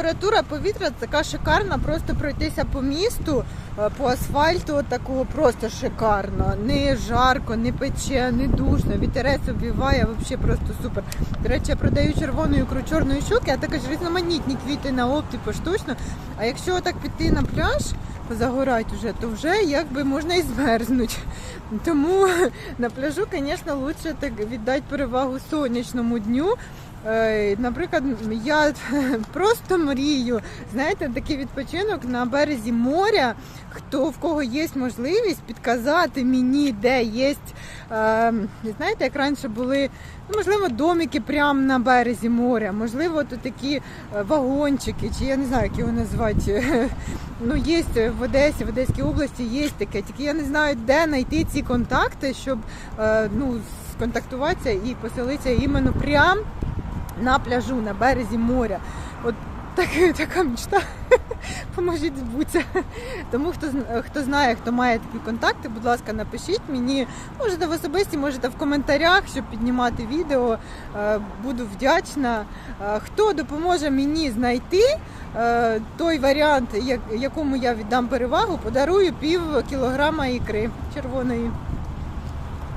температура повітря така шикарна, просто пройтися по місту, е, по асфальту такого просто шикарно. Не жарко, не пече, не душно, вітерець обвіває, взагалі просто супер. До речі, я продаю червону ікру чорної щуки, а також різноманітні квіти на опті поштучно. А якщо так піти на пляж, позагорати вже, то вже якби можна і змерзнути. Тому на пляжу, звісно, так віддати перевагу сонячному дню. Наприклад, я просто мрію, знаєте, такий відпочинок на березі моря. Хто в кого є можливість підказати мені, де є, е, знаєте, як раніше були, ну, можливо, домики прямо на березі моря, можливо, то такі е, вагончики, чи я не знаю, як його назвати. Ну, є в Одесі, в Одеській області є таке, тільки я не знаю, де знайти ці контакти, щоб е, ну, сконтактуватися і поселитися іменно прямо на пляжу, на березі моря. От так, така мечта. Поможіть збутися. Тому хто хто знає, хто має такі контакти, будь ласка, напишіть мені. Можете в особисті, можете в коментарях, щоб піднімати відео. Е, Буду вдячна. Е, Хто допоможе мені знайти е, той варіант, якому я віддам перевагу, подарую пів кілограма ікри червоної.